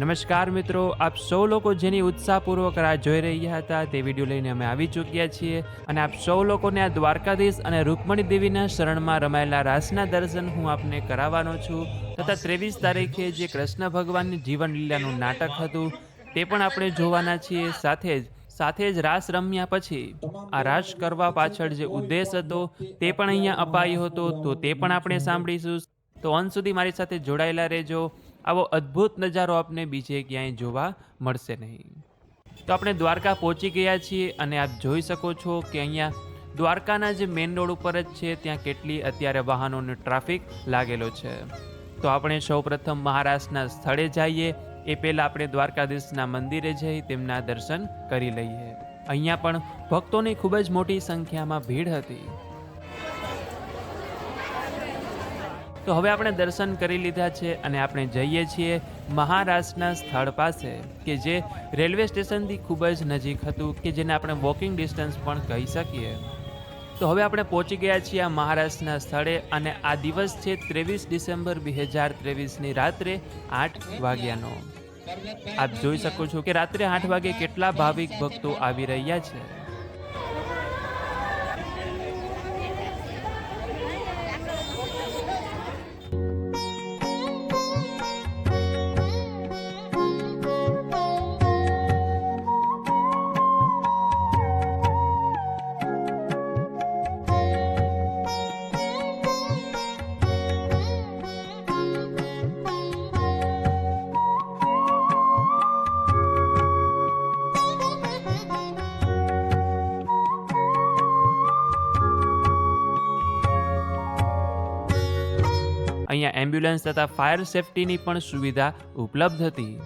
નમસ્કાર મિત્રો, આપ સૌ લોકો જેની ઉત્સાહપૂર્વક રાહ જોઈ રહ્યા હતા તે વીડિયો લઈને અમે આવી ચૂક્યા છીએ અને આપ સૌ લોકોને આ દ્વારકાધીશ અને રૂકમણી દેવીના શરણમાં રમાયેલા રાસના દર્શન હું આપને કરાવવાનો છું. તથા ત્રેવીસ તારીખે જે કૃષ્ણ ભગવાનની જીવન લીલાનું નાટક હતું તે પણ આપણે જોવાના છીએ. સાથે જ સાથે જ રાસ રમ્યા પછી આ રાસ કરવા પાછળ જે ઉદ્દેશ હતો તે પણ અહીંયા અપાયો હતો. તો તે પણ આપણે સાંભળીશું. તો અંત સુધી મારી સાથે જોડાયેલા રહેજો. આવો અદ્ભુત નજારો આપને બીજે ક્યાંય જોવા મળશે નહીં. તો આપણે દ્વારકા પહોંચી ગયા છીએ અને આપ જોઈ શકો છો કે અહીંયા દ્વારકાના જે મેઇન રોડ ઉપર જ છે, ત્યાં કેટલી અત્યારે વાહનોનો ટ્રાફિક લાગેલો છે. તો આપણે સૌપ્રથમ મહારાષ્ટ્રના સ્થળે જઈએ. એ પહેલાં આપણે દ્વારકાધીશના મંદિરે જઈ તેમના દર્શન કરી લઈએ. અહીંયા પણ ભક્તોની ખૂબ જ મોટી સંખ્યામાં ભીડ હતી. તો હવે આપણે દર્શન કરી લીધા છે અને આપણે જઈએ છીએ મહારાષ્ટ્રના સ્થળ પાસે, કે જે રેલવે સ્ટેશનથી ખૂબ જ નજીક હતું, કે જેને આપણે વોકિંગ ડિસ્ટન્સ પણ કહી શકીએ. તો હવે આપણે પહોંચી ગયા છીએ આ મહારાષ્ટ્રના સ્થળે અને આ દિવસ છે ત્રેવીસ ડિસેમ્બર બે હજાર ત્રેવીસની રાત્રે આઠ વાગ્યાનો. આપ જોઈ શકો છો કે રાત્રે આઠ વાગે કેટલા ભાવિક ભક્તો આવી રહ્યા છે. એમ્બ્યુલન્સ તથા ફાયર સેફટીની પણ સુવિધા ઉપલબ્ધ હતી.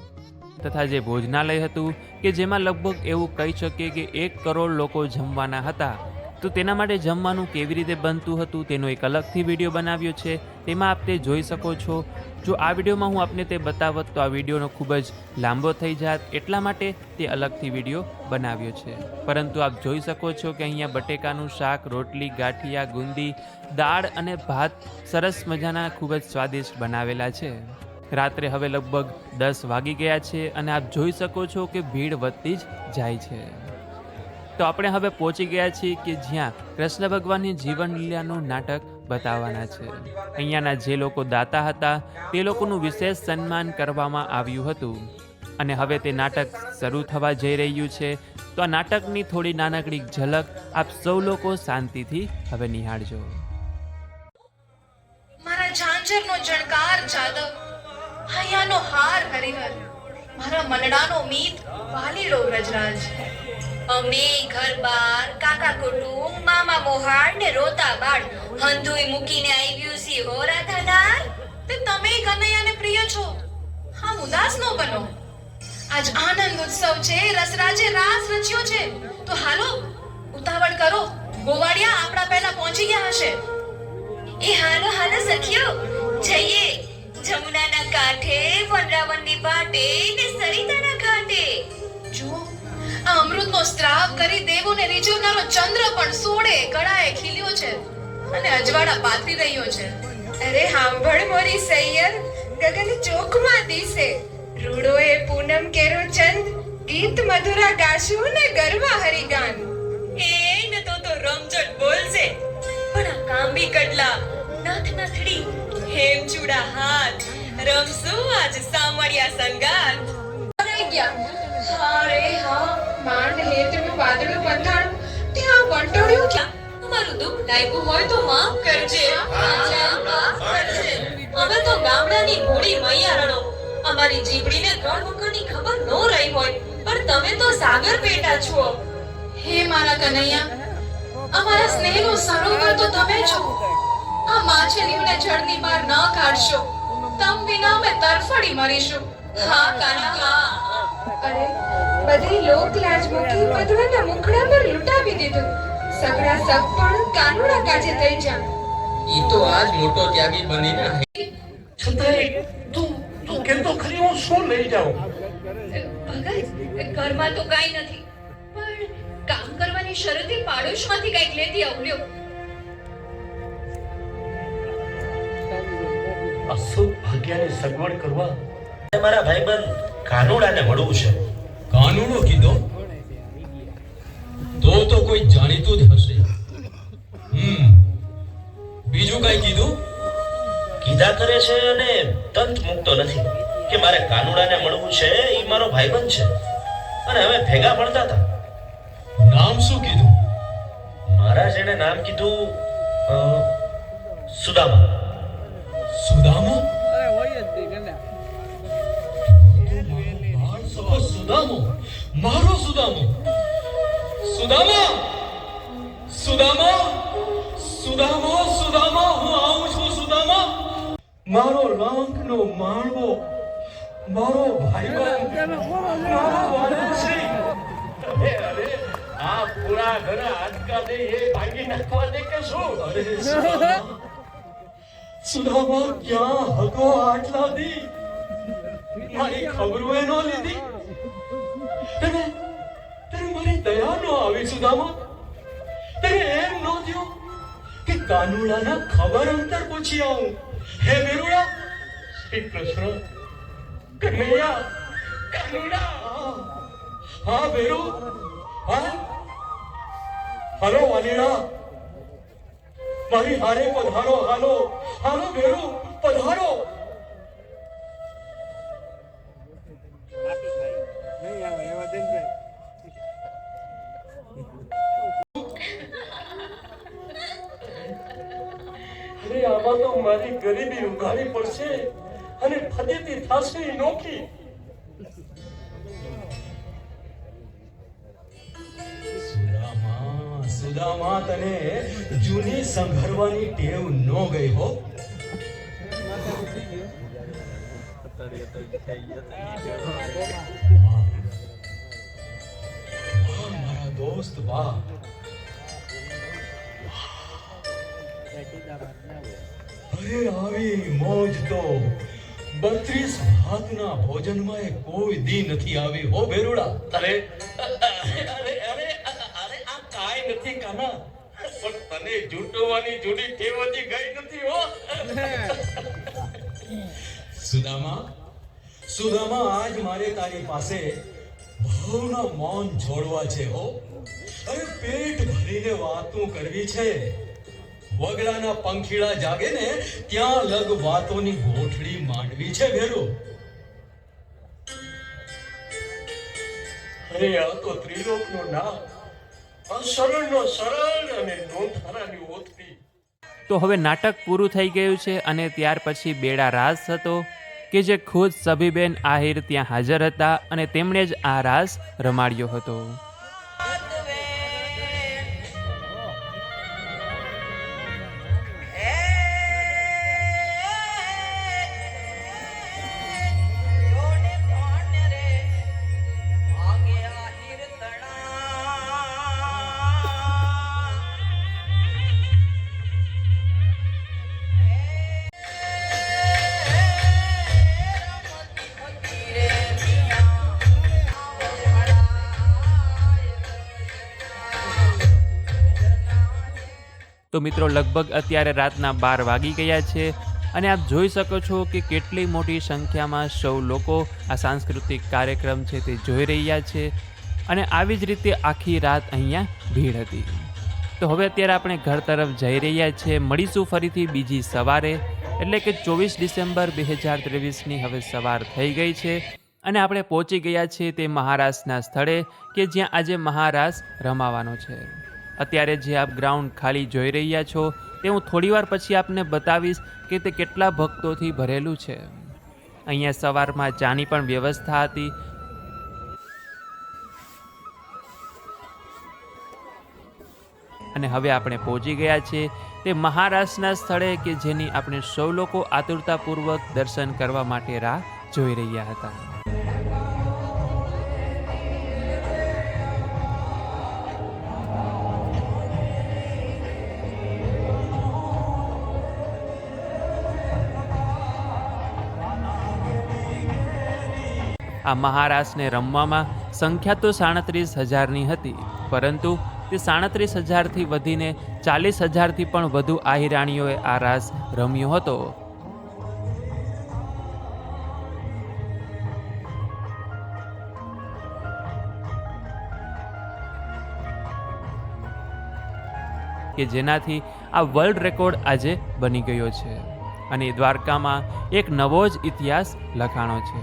તથા જે ભોજનાલય હતું કે જેમાં લગભગ એવું કહી શકીએ કે એક કરોડ લોકો જમવાના હતા. તો તેના માટે જમવાનું કેવી રીતે બનતું હતું તેનો એક અલગથી વીડિયો બનાવ્યો છે. તેમાં આપ તે જોઈ શકો છો. જો આ વિડીયોમાં હું આપને તે બતાવત તો આ વિડીયોનો ખૂબ જ લાંબો થઈ જાત. એટલા માટે તે અલગથી વીડિયો બનાવ્યો છે. પરંતુ આપ જોઈ શકો છો કે અહીંયા બટેકાનું શાક, રોટલી, ગાંઠિયા, ગુંદી, દાળ અને ભાત સરસ મજાના ખૂબ જ સ્વાદિષ્ટ બનાવેલા છે. રાત્રે હવે લગભગ દસ વાગી ગયા છે અને આપ જોઈ શકો છો કે ભીડ વધતી જ જાય છે. તો આપણે હવે પહોંચી ગયા છીએ કે જ્યાં કૃષ્ણ ભગવાનની જીવન લીલાનું નાટક બતાવવાના છે. અહીંયાના જે લોકો દાતા હતા, તે લોકોનું વિશેષ સન્માન કરવામાં આવ્યું હતું. અને હવે તે નાટક શરૂ થવા જઈ રહ્યું છે. તો આ નાટકની થોડી નાનકડી ઝલક આપ સૌ લોકો શાંતિથી હવે નિહાળજો. મારા ઝાંઝરનો જણકાર જાદવ, હૈયાનો હાર હરિહર, મારા મનડાનો મીત વાલીડો વ્રજરાજ. અમે ઘર બાર કાકા કુટુંબ, મામા મોહાડ ને રોતા બાળ હંધુય મૂકીને આવ્યું સી હો રાધાનાર તે તમે કનૈયાને પ્રિય છો? હા ઉદાસ ન બનો. આજ આનંદ ઉત્સવ છે, રસરાજે રાસ રચ્યો છે. તો હાલો, ઉતાવળ કરો. ગોવાડિયા આપણા પહેલા પહોંચી ગયા હશે. એ હાલો હાલો, સખીઓ. જઈએ. જમુનાના કાંઠે વનરાવનની પાટે ને સરિતાના ઘાટે. આ અમૃતનો સ્ત્રાવ કરી દેવોને રીઝવનારો ચંદ્ર પણ સોળે કળાએ ખીલ્યો છે અને અજવાળા પાથરી રહ્યો છે. અરે હાંભળ મોરી સૈયર ગગન ચોકમાં દિસે. રૂડોએ પૂનમ કેરો ચંદ ગીત મધુરા ગાશું ને ગરવા હરિગાન. એ ન તો તો રમઝટ બોલશે. પણ આ કાંબી કડલા નાથ નથડી હેમ ચૂડા હાથ રમશું આજ સામળિયા સંગાત ગયા હારે હા. માંડ હેતનું વાદળું બંધાણ ત્યાં વંટોળ્યું ક્યાં? અમારું દુઃખ લાગ્યું હોય તો માફ કરજે. માફ તો ગામડાની ભૂડી મૈયારણો અમારી જીબડીને ત્રણ વખતની ખબર ન રહી હોય. પણ તમે તો સાગર પેટા છો. હે મારા કનૈયા, અમારા સ્નેહનો સરોવર તો તમે છો. આ માછલીઓને જળની બહાર ન કાઢશો. તમ વિના અમે તરફડી મરીશું. હા કાના હા અરે બધી લોક લાજ મૂકી મધુરના મુખડા પર લૂંટાવી દીધું. સગડા સગ પણ કાનુડા કાજે થઈ જા ઈ તો આજ મોટો ત્યાગી બનીને છતાંય તું તું કહેતો ખરી હું શું લઈ જાઉં? ભગત ઘરમાં તો કાઈ નથી. પણ કામ કરવાની શરતે પાડોશમાંથી કંઈક લેતી આવલ્યો અશુભ ભાગ્યની સગવડ કરવા. મારા ભાઈબંધ કાનુડાને મળવું છે. કાનૂનો કીધો? તો તો કોઈ જાણીતું જ હશે. હમ. બીજું કઈ કીધું? કીધા કરે છે અને તંત મુકતો નથી કે મારે કાનુડાને મળવું છે એ મારો ભાઈબંધ છે. અને અમે ભેગા ભણતા હતા. નામ શું કીધું? મારા જેણે નામ કીધું સુદામા. સુદામા? સુદામા બાળ સખો સુદામો ક્યાં હતો આટલા દી? મારી ખબરો એ નો લીધી? તને તને મારી દયા નો આવી સુદામા? તને એમ ન થયું કે કાનુડાના ખબર અંતર પૂછી આવું? હે મેરુડા, શ્રી કૃષ્ણ, કનૈયા, કાનુડા! હા બેરુ હા? હાલો વાલીડા મારી હારે પધારો, હાલો. હાલો બેરુ પધારો. આમાં તો મારી ગરીબી ઉઘાડી પડશે અને ફદેતી થશે નોખી. સુદામા તને જૂની સંઘરવાની ટેવ ન ગઈ હો. મારા દોસ્ત, વાહ. અરે આવી મોજ તો બત્રીસ ભાતના ભોજનમાં કોઈ દી નથી આવી. હો બેરુડા અરે અરે અરે અરે, આ કાંઈ નથી કાના. પણ તને જૂટવાની જૂની ટેવ ગઈ નથી, હો. સુદામા સુદામા, આજ મારે તારી પાસે ભાવના મૌન છોડવા છે, હો. અરે, પેટ ભરીને વાતું કરવી છે. વગડાના પંખીડા જાગે ને ત્યાં લગ વાતોની ગોઠડી માંડવી છે ભેરો. અરે, આ તો ત્રિલોકનો નામ. આ સરળનો સરળ અને નોંધારાની ઓથરી તો હવે નાટક પૂરું થઈ ગયું છે અને ત્યાર પછી બેડા રાસ હતો કે જે ખુદ સભીબેન આહિર ત્યાં હાજર હતા અને તેમણે જ આ રાસ રમાડ્યો હતો. તો મિત્રો લગભગ અત્યારે રાતના બાર વાગી ગયા છે અને આપ જોઈ શકો છો કે કેટલી મોટી સંખ્યામાં સૌ લોકો આ સાંસ્કૃતિક કાર્યક્રમ છે તે જોઈ રહ્યા છે અને આવી જ રીતે આખી રાત અહીંયા ભીડ હતી. તો હવે અત્યારે આપણે ઘર તરફ જઈ રહ્યા છીએ મળીશું ફરીથી બીજી સવારે, એટલે કે ચોવીસ ડિસેમ્બર બે હજાર ત્રેવીસની હવે સવાર થઈ ગઈ છે અને આપણે પહોંચી ગયા છીએ તે મહારાસના સ્થળે કે જ્યાં આજે મહારાસ રમાવાનો છે. અત્યારે જે આપ ગ્રાઉન્ડ ખાલી જોઈ રહ્યા છો, તે હું થોડીવાર પછી આપને બતાવીશ કે તે કેટલા ભક્તોથી ભરેલું છે. અહીંયા સવારમાં ચાની પણ વ્યવસ્થા હતી. અને હવે આપણે પહોંચી ગયા છીએ તે મહારાષ્ટ્રના સ્થળે કે જેની આપણે સૌ લોકો આતુરતાપૂર્વક દર્શન કરવા માટે રાહ જોઈ રહ્યા હતા. આ મહારાસને રમવામાં સંખ્યા તો સાડત્રીસ હજારની હતી, પરંતુ તે સાડત્રીસ હજારથી વધીને ચાલીસ હજારથી પણ વધુ આહિરાણીઓએ આ રાસ રમ્યો હતો. કે જેનાથી આ વર્લ્ડ રેકોર્ડ આજે બની ગયો છે અને દ્વારકામાં એક નવો જ ઇતિહાસ લખાણો છે.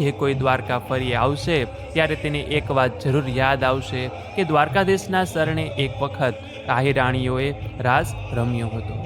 જે કોઈ દ્વારકા ફરી આવશે, ત્યારે તેને એક વાત જરૂર યાદ આવશે કે દ્વારકાધીશના શરણે એક વખત કાહી રાણીઓએ રાસ રમ્યો હતો.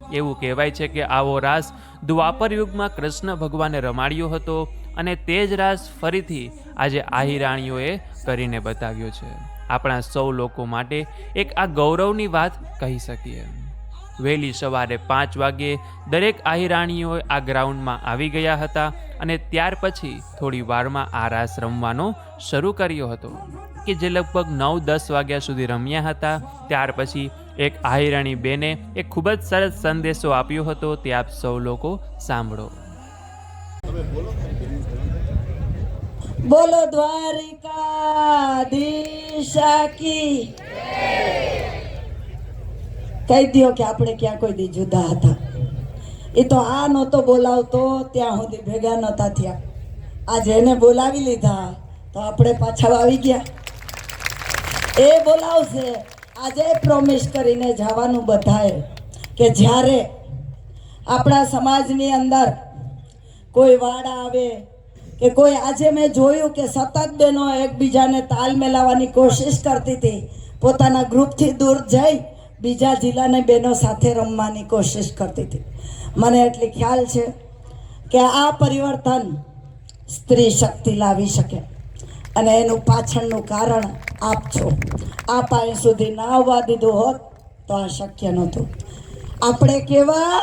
એવું કહેવાય છે કે આવો રાસ દ્વાપર યુગમાં કૃષ્ણ ભગવાને રમાડ્યો હતો અને તે જ રાસ ફરીથી આજે આહી રાણીઓએ કરીને બતાવ્યો છે. આપણા સૌ લોકો માટે એક આ ગૌરવની વાત કહી શકીએ. વહેલી સવારે પાંચ વાગ્યે દરેક આહી રાણીઓ આ ગ્રાઉન્ડમાં આવી ગયા હતા અને ત્યાર પછી થોડી વારમાં આ રાસ રમવાનો શરૂ કર્યો હતો, કે જે લગભગ નવ દસ વાગ્યા સુધી રમ્યા હતા. ત્યાર પછી એક આહિરાણી બેને એક ખૂબ જ સરસ સંદેશો આપ્યો હતો, તે આપ સૌ લોકો સાંભળો. બોલો દ્વારિકા કહી દો કે આપણે ક્યાં કોઈ દી જુદા હતા. એ તો આ નહોતો બોલાવતો, ત્યાં સુધી ભેગા નહોતા થયા. આજે એને બોલાવી લીધા, તો આપણે પાછા આવી ગયા. એ બોલાવશે. આજે પ્રોમિસ કરીને જવાનું બધાએ કે જ્યારે આપણા સમાજની અંદર કોઈ વાડા આવે કે કોઈ આજે મેં જોયું કે સતત બહેનો એકબીજાને તાલ મેલાવવાની કોશિશ કરતી હતી, પોતાના ગ્રુપથી દૂર જઈ બીજા જિલ્લાને બહેનો સાથે રમવાની કોશિશ કરતી હતી. મને એટલી ખ્યાલ છે કે આ પરિવર્તન સ્ત્રી શક્તિ લાવી શકે અને એનું પાછળનું કારણ આપ છો. આપ અહીં સુધી ના આવવા દીધું હોત તો આ શક્ય નહોતું. આપણે કેવા?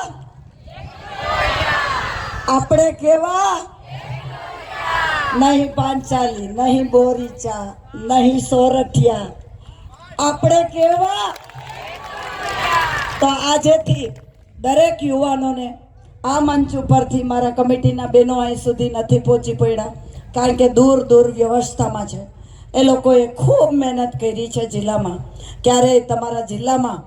આપણે કેવા? નહીં પાંચાલી, નહીં બોરીચા, નહીં સોરઠિયા. આપણે કેવા? તો આજેથી દરેક યુવાનોને આ મંચ ઉપરથી મારા કમિટીના બહેનો અહીં સુધી નથી પહોંચી પડ્યા, કારણ કે દૂર દૂર વ્યવસ્થામાં છે. એ લોકોએ ખૂબ મહેનત કરી છે જિલ્લામાં. ક્યારેય તમારા જિલ્લામાં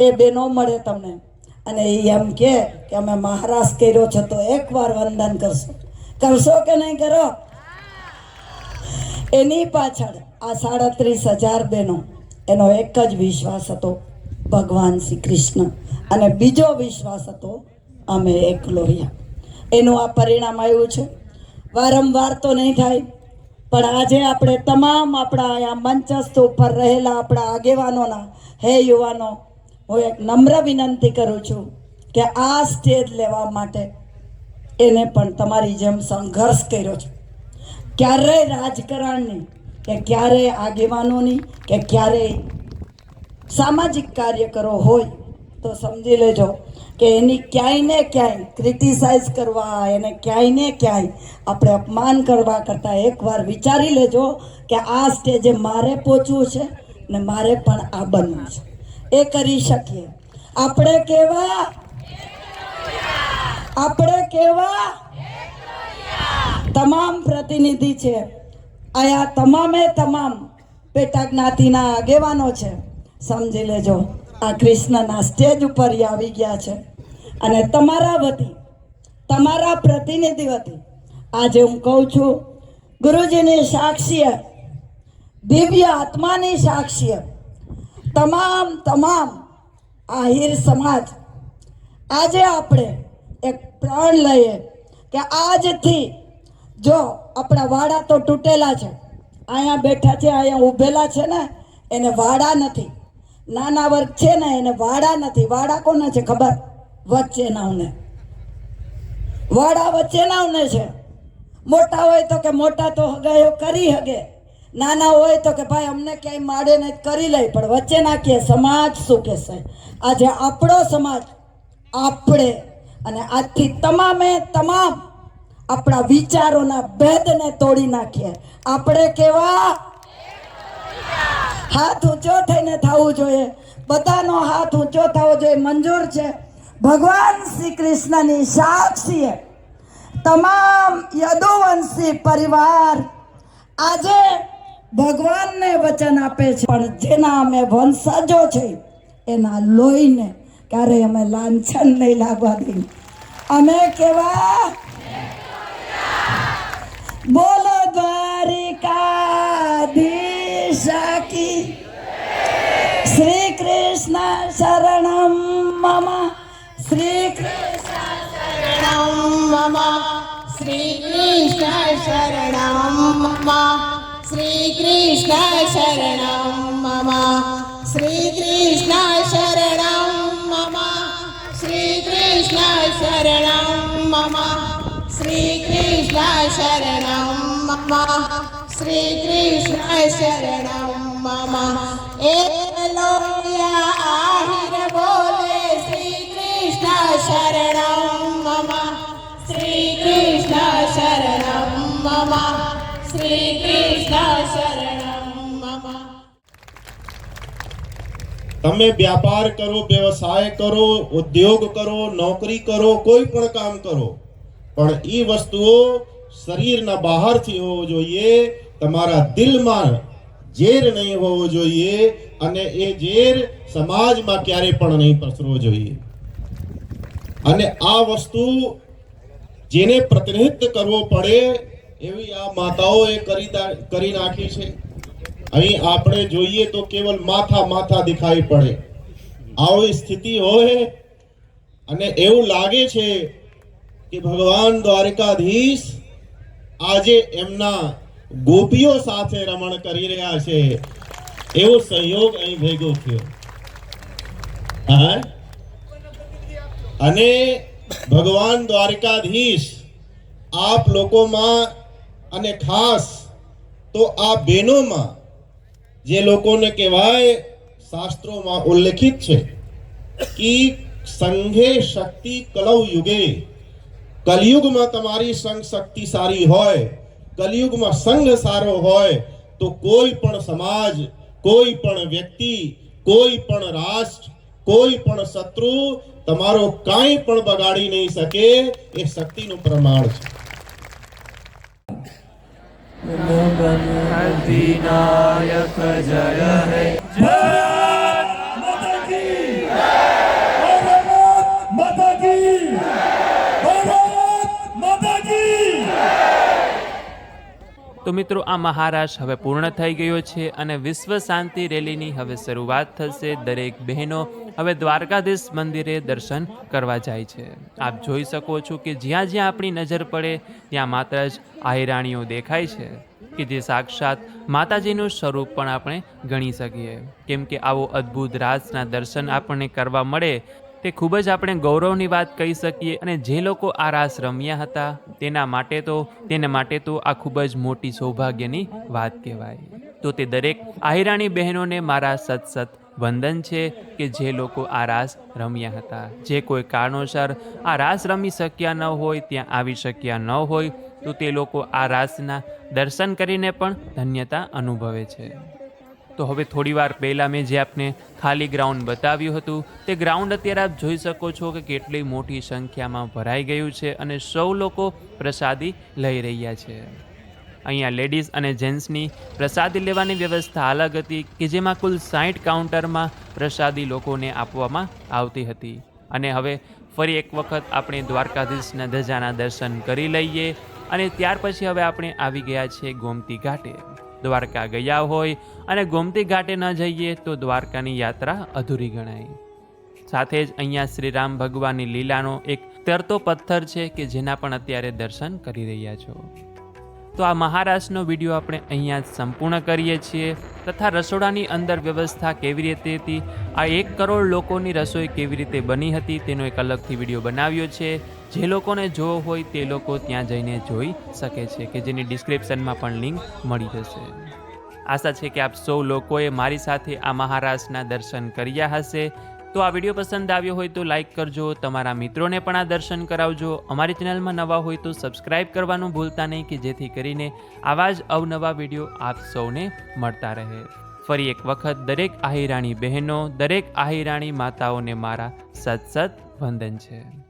એ બહેનો મળે તમને. અને એ એમ કહે કે અમે મહારાષ્ટ્ર કર્યો છે તો એકવાર વંદન કરશો. કરશો કે નહીં કરો? એની પાછળ આ સાડત્રીસ હજાર બહેનો, એનો એક જ વિશ્વાસ હતો ભગવાન શ્રી કૃષ્ણ. અને બીજો વિશ્વાસ હતો અમે એક લોહિયા એનું આ પરિણામ આવ્યું છે. વારંવાર તો નહીં થાય. પણ આજે આપણે તમામ આપણા અહીંયા મંચસ્થ ઉપર રહેલા આપણા આગેવાનોના, હે યુવાનો, હું એક નમ્ર વિનંતી કરું છું કે આ સ્ટેજ લેવા માટે એને પણ તમારી જેમ સંઘર્ષ કર્યો છે. ક્યારેય રાજકારણની, કે ક્યારેય આગેવાનોની, કે ક્યારેય સામાજિક કાર્યકરો હોય તો સમજી લેજો કે એની ક્યાંય ને ક્યાંય ક્રિટિસાઇઝ કરવા, એને ક્યાંય ને ક્યાંય આપણે અપમાન કરવા કરતાં એકવાર વિચારી લેજો કે આ સ્ટેજે મારે પહોંચવું છે ને મારે પણ આ બનવું છે. એ કરી શકીએ. આપણે કેવા? આપણે કેવા? તમામ પ્રતિનિધિ છે. આયા તમામે તમામ પેટા જ્ઞાતિના આગેવાનો છે. સમજી લેજો. આ કૃષ્ણના સ્ટેજ ઉપર આવી ગયા છે. અને તમારા વતી, તમારા પ્રતિનિધિ વતી, આજે હું કહું છું, ગુરુજીની સાક્ષીએ, દિવ્ય આત્માની સાક્ષીએ, તમામ તમામ આહિર સમાજ, આજે આપણે એક પ્રણ લઈએ કે આજથી જો આપણા વાડા તો તૂટેલા છે, અહીંયા બેઠા છે, અહીંયા ઊભેલા છે ને, એને વાડા નથી. નાના વર્ગ છે ને, એને વાડા નથી. વાડા કોને છે ખબર? વચ્ચેનાઓને વાડા વચ્ચેનાઓને છે. મોટા હોય તો કે મોટા તો હગાયો કરી હગે. નાના હોય તો કે ભાઈ, અમને ક્યાંય માડે નહીં કરી લઈ. પણ વચ્ચે નાખીએ સમાજ શું કહેશે? આજે આપણો સમાજ આપણે અને આજથી તમામે તમામ આપણા વિચારોના ભેદને તોડી નાખીએ. આપણે કેવા? હાથ ઊંચો થઈને થવું જોઈએ. બધાનો હાથ ઊંચો થવો જોઈએ. મંજૂર છે. ભગવાન શ્રી કૃષ્ણની સાક્ષીએ તમામ યદુવંશી પરિવાર આજે ભગવાનને વચન આપે છે. પણ જેના અમે વંશજો છે, એના લોહીને ક્યારે અમે લાંછન નહીં લાગવા દઈએ અમે કેવા? બોલો દ્વારિકાધીશ. કી શ્રી કૃષ્ણ શરણમ મમ શ્રી કૃષ્ણ શરણમ મમ શ્રી કૃષ્ણ શરણમ મમ શ્રી કૃષ્ણ શરણમ મમ શ્રી કૃષ્ણ શરણમ મમ શ્રી કૃષ્ણ શરણમ મમ શ્રી કૃષ્ણ શરણમ મમ એ લોયા આહિર બોલે શ્રી કૃષ્ણ શરણમ મમ શ્રી કૃષ્ણ શરણમ મમ શ્રી કૃષ્ણ શરણમ મમ તમે વ્યાપાર કરો, વ્યવસાય કરો, ઉદ્યોગ કરો, નોકરી કરો, કોઈ પણ કામ કરો, પણ એ વસ્તુઓ શરીરના બહારથી હોવો જોઈએ તમારા દિલમાં ઝેર નહીં હોવો જોઈએ અને એ ઝેર સમાજમાં ક્યારે પણ નહીં પસરવો જોઈએ. અને આ વસ્તુ જેને પ્રતિનિધિત્વ કરવો પડે એવી આ માતાઓએ કરી કરી નાખી છે. અહીં આપણે જોઈએ તો કેવલ માથા માથા દેખાઈ પડે. આવી સ્થિતિ હોય અને એવું લાગે છે કે ભગવાન દ્વારકાધીશ આજે એમના ગોપીઓ સાથે રમણ કરી રહ્યા છે. એવો સહયોગ અહીં ભેગો થયો. હા? અને ભગવાન દ્વારકાધીશ, આપ લોકોમાં અને ખાસ તો આ બહેનોમાં જે લોકોને કહેવાય શાસ્ત્રોમાં ઉલ્લેખિત છે કે સંઘે શક્તિ કલવ યુગે, કલયુગમાં તમારી સંઘ શક્તિ સારી હોય કલયુગમાં સંઘ સારો હોય તો કોઈ પણ સમાજ, કોઈ પણ વ્યક્તિ, કોઈ પણ રાષ્ટ્ર, કોઈ પણ શત્રુ તમારો કાંઈ પણ બગાડી નહીં શકે એ શક્તિનું પ્રમાણ છે. તો મિત્રો, આ મહારાજ હવે પૂર્ણ થઈ ગયો છે અને વિશ્વ શાંતિ રેલીની હવે શરૂઆત થશે. દરેક બહેનો હવે દ્વારકાધીશ મંદિરે દર્શન કરવા જાય છે. આપ જોઈ શકો છો કે જ્યાં જ્યાં આપણી નજર પડે, ત્યાં માત્ર જ આહિરાણીઓ દેખાય છે. કે જે સાક્ષાત માતાજીનું સ્વરૂપ પણ આપણે ગણી શકીએ. કેમ કે આવો અદ્ભુત રાસના દર્શન આપણને કરવા મળે તે ખૂબ જ આપણે ગૌરવની વાત કહી શકીએ. અને જે લોકો આ રાસ રમ્યા હતા, તેના માટે તો, તેના માટે તો આ ખૂબ જ મોટી સૌભાગ્યની વાત કહેવાય. તો તે દરેક આહિરાણી બહેનોને મારા સત સત વંદન છે કે જે લોકો આ રાસ રમ્યા હતા. જે કોઈ કારણોસર આ રાસ રમી શક્યા ન હોય, ત્યાં આવી શક્યા ન હોય, તો તે લોકો આ રાસના દર્શન કરીને પણ ધન્યતા અનુભવે છે. તો હવે થોડી વાર પહેલાં મેં જે આપને ખાલી ગ્રાઉન્ડ બતાવ્યું હતું, તે ગ્રાઉન્ડ અત્યારે આપ જોઈ શકો છો કે કેટલી મોટી સંખ્યામાં ભરાઈ ગયું છે અને સૌ લોકો પ્રસાદી લઈ રહ્યા છે. અહીંયા લેડીઝ અને જેન્ટ્સની પ્રસાદી લેવાની વ્યવસ્થા અલગ હતી કે જેમાં કુલ સાઠ કાઉન્ટરમાં પ્રસાદી લોકોને આપવામાં આવતી હતી. અને હવે ફરી એક વખત આપણે દ્વારકાધીશના ધજાના દર્શન કરી લઈએ અને ત્યાર પછી હવે આપણે આવી ગયા છીએ ગોમતી ઘાટે. દ્વારકા ગયા હોય અને ગોમતી ઘાટે ન જઈએ તો દ્વારકાની યાત્રા અધૂરી ગણાય. સાથે જ અહીંયા શ્રીરામ ભગવાનની લીલાનો એક તરતો પથ્થર છે કે જેના પણ અત્યારે દર્શન કરી રહ્યા છો. તો આ મહારાષ્ટ્રનો વીડિયો આપણે અહીંયા સંપૂર્ણ કરીએ છીએ. તથા રસોડાની અંદર વ્યવસ્થા કેવી રીતે હતી? આ એક કરોડ લોકોની રસોઈ કેવી રીતે બની હતી? તેનો એક અલગથી વીડિયો બનાવ્યો છે. જે લોકોને જોવો હોય તે લોકો ત્યાં જઈને જોઈ શકે છે કે જેની ડિસ્ક્રિપ્શનમાં પણ લિંક મળી જશે. આશા છે કે આપ સૌ લોકોએ મારી સાથે આ મહારાજના દર્શન કર્યા હશે. તો આ વીડિયો પસંદ આવ્યો હોય તો લાઇક કરજો, તમારા મિત્રોને પણ આ દર્શન કરાવજો. અમારી ચેનલમાં નવા હોય તો સબસ્ક્રાઇબ કરવાનું ભૂલતા નહીં કે જેથી કરીને આવા જ અવનવા વીડિયો આપ સૌને મળતા રહે. ફરી એક વખત દરેક આહિરાણી બહેનો, દરેક આહિરાણી માતાઓને મારા સત સત વંદન છે.